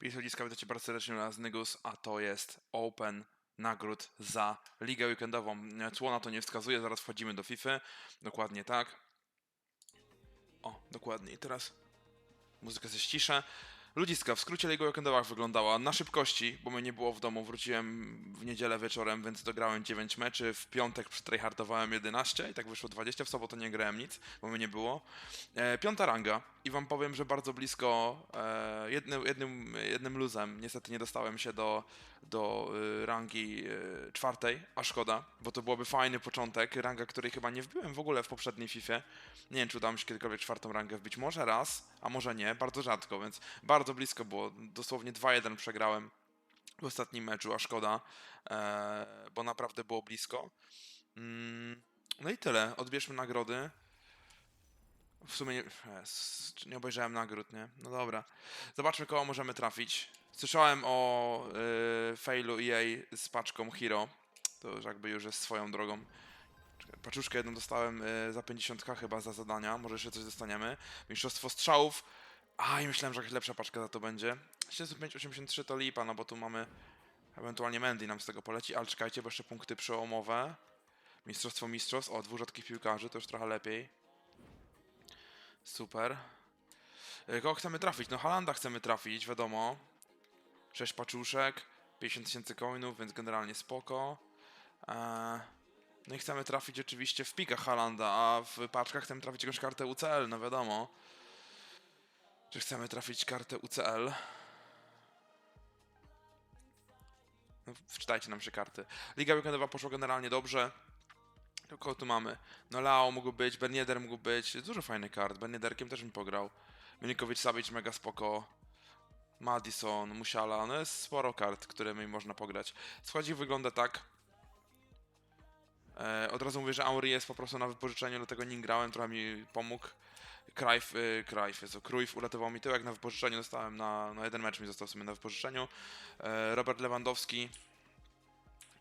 Pies Ludziska, witajcie bardzo serdecznie na Nygus, a to jest Open nagród za Ligę Weekendową. Cło na to nie wskazuje, zaraz wchodzimy do FIFA. Dokładnie tak. O, dokładnie. I teraz muzykę ze ściszę. Ludziska, w skrócie Liga Weekendowa jak wyglądała na szybkości, bo mnie nie było w domu, wróciłem w niedzielę wieczorem, więc dograłem 9 meczy, w piątek przytryhardowałem 11 i tak wyszło 20, w sobotę nie grałem nic, bo mnie nie było. E, piąta ranga i wam powiem, że bardzo blisko e, jednym, jednym, jednym luzem, niestety nie dostałem się do, do y, rangi y, czwartej, a szkoda, bo to byłoby fajny początek, ranga, której chyba nie wbiłem w ogóle w poprzedniej FIFA. Nie wiem, czy udało mi się kiedykolwiek czwartą rangę wbić, może raz, a może nie, bardzo rzadko, więc bardzo blisko było, dosłownie 2-1 przegrałem w ostatnim meczu, a szkoda, e, bo naprawdę było blisko. Mm, no i tyle, odbierzmy nagrody. W sumie nie, es, nie obejrzałem nagród, nie? No dobra. Zobaczmy, kogo możemy trafić. Słyszałem o y, failu EA z paczką Hero. To już jakby już jest swoją drogą. Paczuszkę jedną dostałem y, za 50k chyba za zadania. Może jeszcze coś dostaniemy. Mistrzostwo strzałów. A, i myślałem, że jakaś lepsza paczka za to będzie. 75-83 to lipa, no bo tu mamy... Ewentualnie Mendy nam z tego poleci, ale czekajcie, bo jeszcze punkty przełomowe. Mistrzostwo mistrzostw. O, dwóch rzadkich piłkarzy, to już trochę lepiej. Super. E, Kogo chcemy trafić? No Halanda chcemy trafić, wiadomo. 6 paczuszek, 50 tysięcy coinów, więc generalnie spoko. Eee, no i chcemy trafić oczywiście w pikach Halanda, a w paczkach chcemy trafić jakąś kartę UCL, no wiadomo. Czy chcemy trafić kartę UCL? No, wczytajcie nam się karty. Liga Weekendowa poszła generalnie dobrze. Kogo tu mamy? No Lao mógł być, Ben Yedder mógł być. Dużo fajnych kart. Ben Yedderkiem też mi pograł. Milikowicz Savic mega spoko. Madison, Musiala. No jest sporo kart, którymi można pograć. Schodzi wygląda tak. E, od razu mówię, że Auri jest po prostu na wypożyczeniu, dlatego nim grałem, trochę mi pomógł. Krajf, y, Krajf, jest Cruyff uratował mi tyłek na wypożyczeniu, dostałem na, jeden mecz mi został w sumie na wypożyczeniu. E, Robert Lewandowski,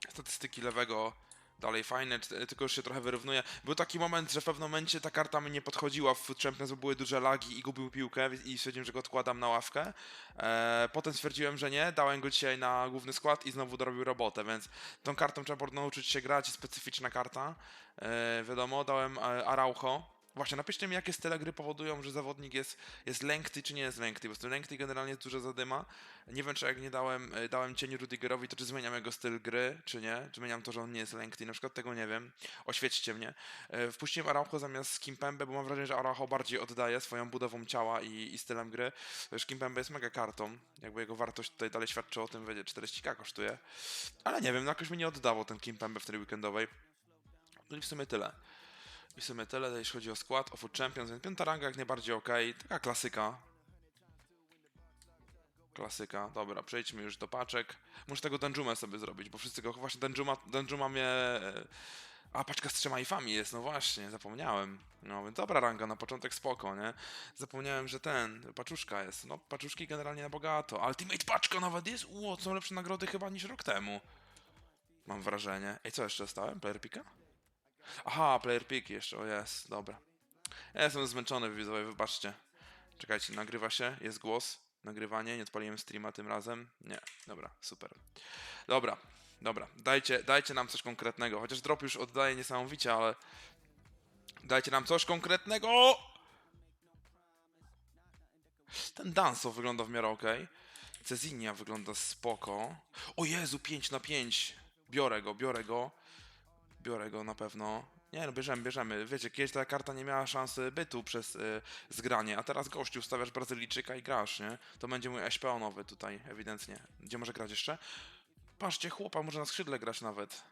statystyki lewego dalej fajne, tylko już się trochę wyrównuje. Był taki moment, że w pewnym momencie ta karta mi nie podchodziła w Foot Champions, bo były duże lagi i gubił piłkę i stwierdziłem, że go odkładam na ławkę. E, potem stwierdziłem, że nie, dałem go dzisiaj na główny skład i znowu dorobił robotę, więc tą kartą trzeba nauczyć się grać, specyficzna karta. E, wiadomo, dałem e, Araujo. Właśnie, napiszcie mi, jakie style gry powodują, że zawodnik jest, jest lengthy, czy nie jest lengthy, bo z tym generalnie jest duża zadyma. Nie wiem, czy jak nie dałem, e, dałem cień Rudigerowi, to czy zmieniam jego styl gry, czy nie? Czy zmieniam to, że on nie jest lengthy, na przykład tego nie wiem. Oświećcie mnie. E, Wpuściłem Araujo zamiast Kimpembe, bo mam wrażenie, że Araujo bardziej oddaje swoją budową ciała i, i stylem gry. Wiesz, Kimpembe jest mega kartą, jakby jego wartość tutaj dalej świadczy o tym, wiecie, 40k kosztuje. Ale nie wiem, no jakoś mi nie oddało ten Kimpembe w tej weekendowej. No i w sumie tyle. I w sumie tyle, jeśli chodzi o skład, o Food Champions, więc piąta ranga jak najbardziej ok, taka klasyka. Klasyka, dobra, przejdźmy już do paczek. Muszę tego Danjuma sobie zrobić, bo wszyscy go, właśnie Danjuma, Danjuma mnie... e, A, paczka z trzema ifami jest, no właśnie, zapomniałem. No więc dobra ranga, na początek spoko, nie? Zapomniałem, że ten, paczuszka jest. No, paczuszki generalnie na bogato. Ultimate paczka nawet jest? Ło, są lepsze nagrody chyba niż rok temu. Mam wrażenie. Ej, co jeszcze dostałem? Player? Aha, player pick jeszcze, o jest, dobra. Ja jestem zmęczony, widzowie, wybaczcie. Czekajcie, nagrywa się, jest głos, nagrywanie, nie odpaliłem streama tym razem. Nie, dobra, super. Dobra, dobra, dajcie, dajcie nam coś konkretnego, chociaż drop już oddaje niesamowicie, ale... Dajcie nam coś konkretnego! Ten Danso wygląda w miarę ok. Cezinia wygląda spoko. O Jezu, 5 na 5. Biorę go, biorę go. Biorę go na pewno. Nie no, bierzemy, bierzemy. Wiecie, kiedyś ta karta nie miała szansy bytu przez y, zgranie, a teraz gościu stawiasz Brazylijczyka i grasz, nie? To będzie mój SPO nowy tutaj, ewidentnie. Gdzie może grać jeszcze? Patrzcie, chłopa może na skrzydle grać nawet.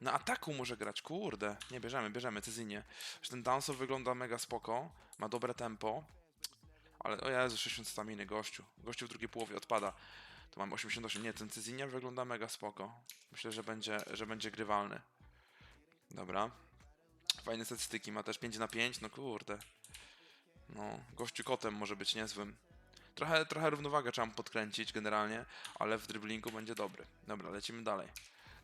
Na ataku może grać, kurde. Nie, bierzemy, bierzemy, Cezynie. Ten Danso wygląda mega spoko, ma dobre tempo. Ale, o Jezu, 60 staminy, gościu. Gościu w drugiej połowie odpada. To mam 88. Nie, ten Cezinia wygląda mega spoko. Myślę, że będzie, że będzie grywalny. Dobra. Fajne statystyki, ma też 5 na 5, no kurde. No, gościu kotem może być niezłym. Trochę, trochę równowagę trzeba podkręcić generalnie, ale w driblingu będzie dobry. Dobra, lecimy dalej.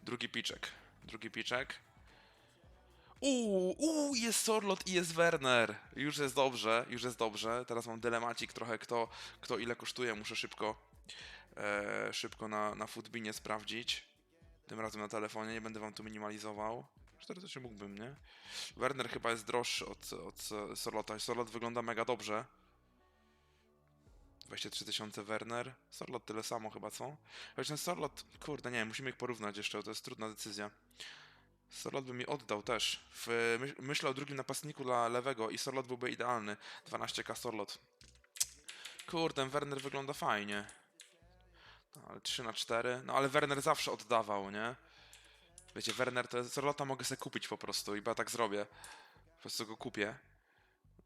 Drugi piczek. Drugi piczek. Uuu, uu, jest Sorlot i jest Werner. Już jest dobrze, już jest dobrze. Teraz mam dylemacik trochę, kto, kto ile kosztuje. Muszę szybko, e, szybko na, na Footbinie sprawdzić. Tym razem na telefonie, nie będę wam tu minimalizował. Teoretycznie mógłbym, nie? Werner chyba jest droższy od, od Sorlota. Sorlot wygląda mega dobrze. 23 tysiące Werner. Sorlot tyle samo chyba, co? Choć ten Sorlot, kurde, nie, musimy ich porównać jeszcze, to jest trudna decyzja. Sorlot by mi oddał też. W, myśl, myślę o drugim napastniku dla lewego i Sorlot byłby idealny. 12k Sorlot. Kurde, Werner wygląda fajnie. No, ale 3 na 4. No ale Werner zawsze oddawał, nie? Wiecie, Werner to jest... Mogę sobie kupić po prostu i ja tak zrobię. Po prostu go kupię.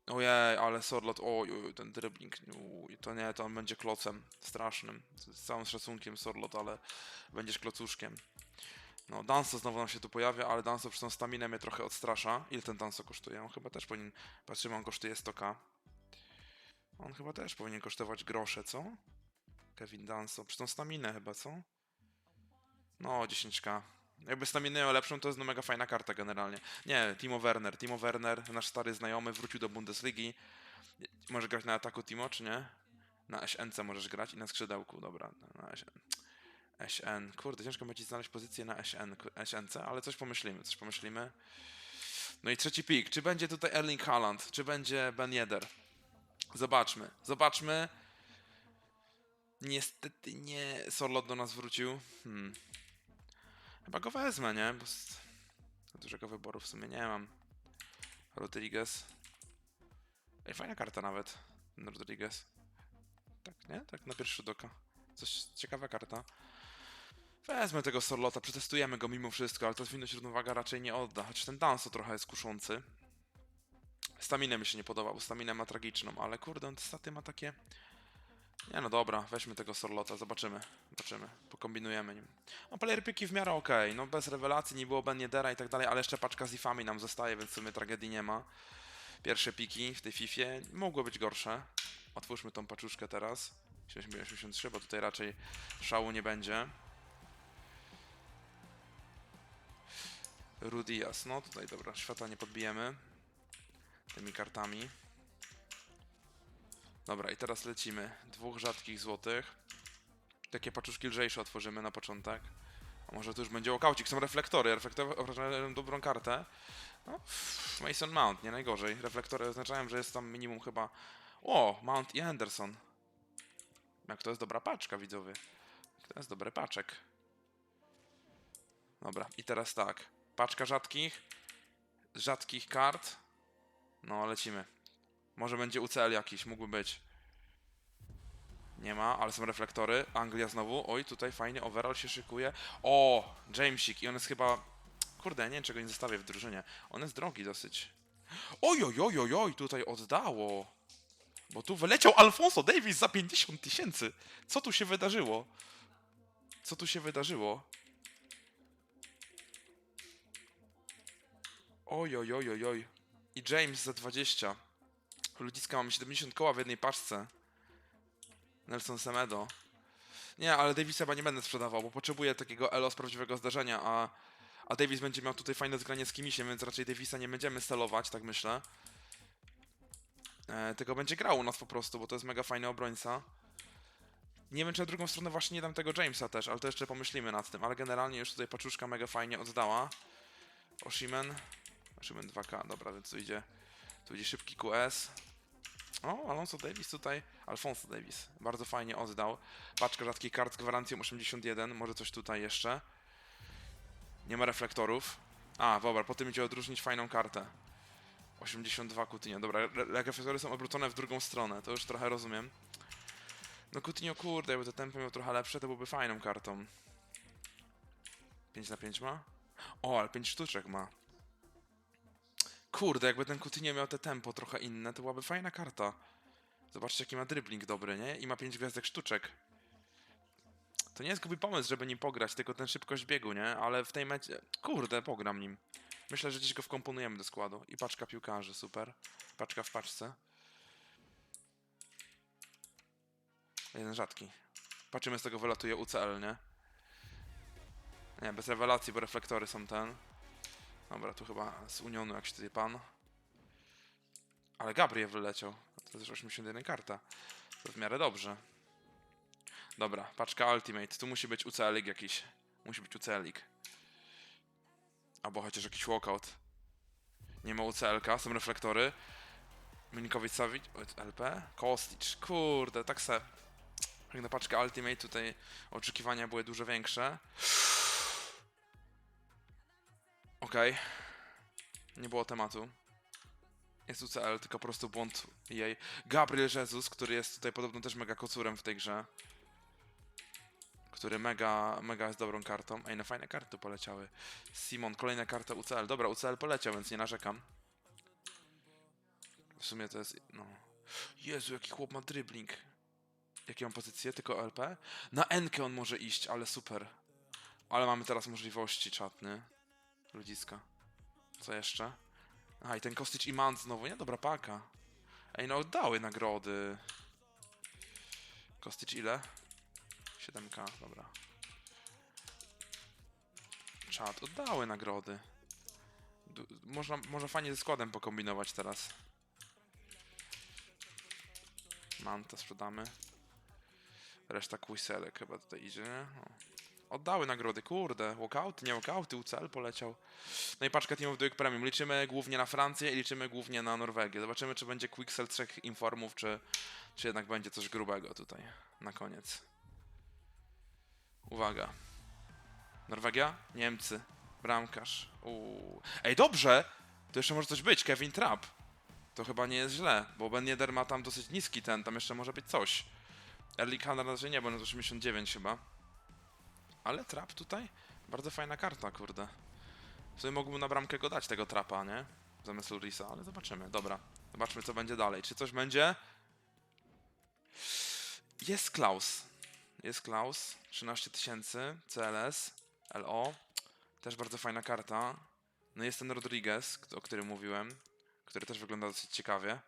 Ojej, ale Sorlot, oj, oj, ten dribbling, uj, to nie, to on będzie klocem strasznym. Z całym szacunkiem Sorlot, ale będziesz klocuszkiem. No, Danso znowu nam się tu pojawia, ale Danso przez tą staminę mnie trochę odstrasza. Ile ten Danso kosztuje? On chyba też powinien... Patrzymy, on kosztuje 100k. On chyba też powinien kosztować grosze, co? Kevin Danso. Przy tą staminę chyba, co? No, 10k. Jakby staminę lepszą, to jest no mega fajna karta generalnie. Nie, Timo Werner. Timo Werner, nasz stary znajomy, wrócił do Bundesligi. Może grać na ataku Timo, czy nie? Na SNC możesz grać i na skrzydełku, dobra. Na SN. SN. Kurde, ciężko będzie znaleźć pozycję na SN, SNC, ale coś pomyślimy, coś pomyślimy. No i trzeci pik. Czy będzie tutaj Erling Haaland, czy będzie Ben Yedder? Zobaczmy, zobaczmy. Niestety nie. Sorlot do nas wrócił. Hmm. Chyba go wezmę, nie? Bo z... dużego wyboru w sumie nie mam. Rodriguez. Ej, fajna karta nawet. Rodriguez. Tak, nie? Tak na pierwszy rzut oka. Coś ciekawa karta. Wezmę tego Sorlota, przetestujemy go mimo wszystko, ale to zwinność równowaga raczej nie odda. Choć ten Danso trochę jest kuszący. Staminę mi się nie podoba, bo staminę ma tragiczną, ale kurde, on staty ma takie... Nie no dobra, weźmy tego Sorlota, zobaczymy. Zobaczymy, pokombinujemy nim. No player piki w miarę okej, no bez rewelacji, nie było Ben Yedera i tak dalej, ale jeszcze paczka z ifami nam zostaje, więc w sumie tragedii nie ma. Pierwsze piki w tej Fifie mogły być gorsze. Otwórzmy tą paczuszkę teraz. 83, bo tutaj raczej szału nie będzie. Rudias, no tutaj dobra, świata nie podbijemy tymi kartami. Dobra, i teraz lecimy. Dwóch rzadkich złotych. Takie paczuszki lżejsze otworzymy na początek. A może tu już będzie okaucik, są reflektory. Reflektory oznaczają dobrą kartę. No, Mason Mount, nie najgorzej. Reflektory oznaczają, że jest tam minimum chyba... O, Mount i Henderson. Jak to jest dobra paczka, widzowie. To jest dobry paczek. Dobra, i teraz tak. Paczka rzadkich. Rzadkich kart. No, lecimy. Może będzie UCL jakiś, mógłby być. Nie ma, ale są reflektory. Anglia znowu. Oj, tutaj fajnie overall się szykuje. O, Jamesik i on jest chyba... Kurde, nie wiem czego nie zostawię w drużynie. On jest drogi dosyć. Oj, oj, oj, oj, oj, tutaj oddało. Bo tu wyleciał Alfonso Davis za 50 tysięcy. Co tu się wydarzyło? Co tu się wydarzyło? Oj, oj, oj, oj, oj. I James za 20. Ludziska mamy 70 koła w jednej paczce. Nelson Semedo. Nie, ale Davisa chyba nie będę sprzedawał, bo potrzebuję takiego elo z prawdziwego zdarzenia, a, a Davis będzie miał tutaj fajne zgranie z Kimisiem, więc raczej Davisa nie będziemy celować, tak myślę. E, będzie grał u nas po prostu, bo to jest mega fajny obrońca. Nie wiem, czy na drugą stronę właśnie nie dam tego Jamesa też, ale to jeszcze pomyślimy nad tym. Ale generalnie już tutaj paczuszka mega fajnie oddała. Oshimen. Oshimen 2K, dobra, więc tu idzie, tu idzie szybki QS. O, Alonso Davis tutaj. Alfonso Davis. Bardzo fajnie oddał. Paczka rzadkich kart z gwarancją 81. Może coś tutaj jeszcze. Nie ma reflektorów. A, dobra, po tym idzie odróżnić fajną kartę. 82 Coutinho. Dobra, re- re- reflektory są obrócone w drugą stronę. To już trochę rozumiem. No Coutinho, kurde, jakby to tempo miał trochę lepsze, to byłby fajną kartą. 5 na 5 ma? O, ale 5 sztuczek ma. Kurde, jakby ten Coutinho miał te tempo trochę inne, to byłaby fajna karta. Zobaczcie, jaki ma dribbling dobry, nie? I ma 5 gwiazdek sztuczek. To nie jest głupi pomysł, żeby nim pograć, tylko ten szybkość biegu, nie? Ale w tej mecie... Kurde, pogram nim. Myślę, że gdzieś go wkomponujemy do składu. I paczka piłkarzy, super. Paczka w paczce. Jeden rzadki. Patrzymy, z tego wylatuje UCL, nie? Nie, bez rewelacji, bo reflektory są ten. Dobra, tu chyba z Unionu jakiś tutaj pan. Ale Gabriel wyleciał. To też 81 karta. To w miarę dobrze. Dobra, paczka Ultimate. Tu musi być UCL jakiś. Musi być UCL. Albo chociaż jakiś walkout. Nie ma UCL-ka, są reflektory. Savic, LP, Kostic, kurde, tak se. Jak na paczkę Ultimate tutaj oczekiwania były dużo większe. Okej. Nie było tematu. Jest UCL, tylko po prostu błąd jej. Gabriel Jesus, który jest tutaj podobno też mega kocurem w tej grze. Który mega, mega jest dobrą kartą. Ej, no fajne karty poleciały. Simon, kolejna karta UCL. Dobra, UCL poleciał, więc nie narzekam. W sumie to jest, no... Jezu, jaki chłop ma dribbling. Jakie mam pozycję? Tylko LP? Na Enkę on może iść, ale super. Ale mamy teraz możliwości czatny. Ludziska. Co jeszcze? A i ten Kostic i Mant znowu, nie? Dobra paka. Ej, no oddały nagrody. Kostic ile? 7k, dobra. Czat, oddały nagrody. Można, można fajnie ze składem pokombinować teraz. Manta sprzedamy. Reszta kujselek chyba tutaj idzie, nie? O. Oddały nagrody, kurde. Walkouty, nie walkouty, UCL poleciał. No i paczka Team of the Week Premium. Liczymy głównie na Francję i liczymy głównie na Norwegię. Zobaczymy, czy będzie quicksell trzech informów, czy, czy jednak będzie coś grubego tutaj na koniec. Uwaga. Norwegia? Niemcy. Bramkarz. Uuu. Ej, dobrze! To jeszcze może coś być. Kevin Trapp. To chyba nie jest źle, bo Ben Yedder ma tam dosyć niski ten, tam jeszcze może być coś. Hunter na razie nie, bo on jest 89 chyba. Ale Trap tutaj? Bardzo fajna karta, kurde. W sumie mógłbym na bramkę go dać, tego Trapa, nie? Zamiast Lurisa, ale zobaczymy. Dobra, zobaczmy co będzie dalej. Czy coś będzie? Jest Klaus. Jest Klaus. 13 tysięcy. CLS. LO. Też bardzo fajna karta. No jest ten Rodriguez, o którym mówiłem. Który też wygląda dosyć ciekawie.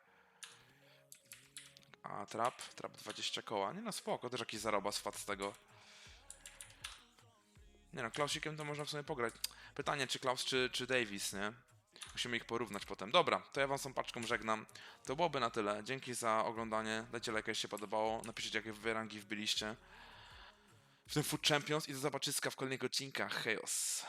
A Trap? Trap 20 koła. Nie no spoko, też jakiś zaroba spadł z tego. Nie no, Klausikiem to można w sumie pograć. Pytanie, czy Klaus, czy, czy Davis, nie? Musimy ich porównać potem. Dobra, to ja wam z tą paczką żegnam. To byłoby na tyle. Dzięki za oglądanie. Dajcie lajka, jeśli się podobało. Napiszcie, jakie wy rangi wbiliście w tym Food Champions i do zobaczyska w kolejnych odcinkach. Hejos.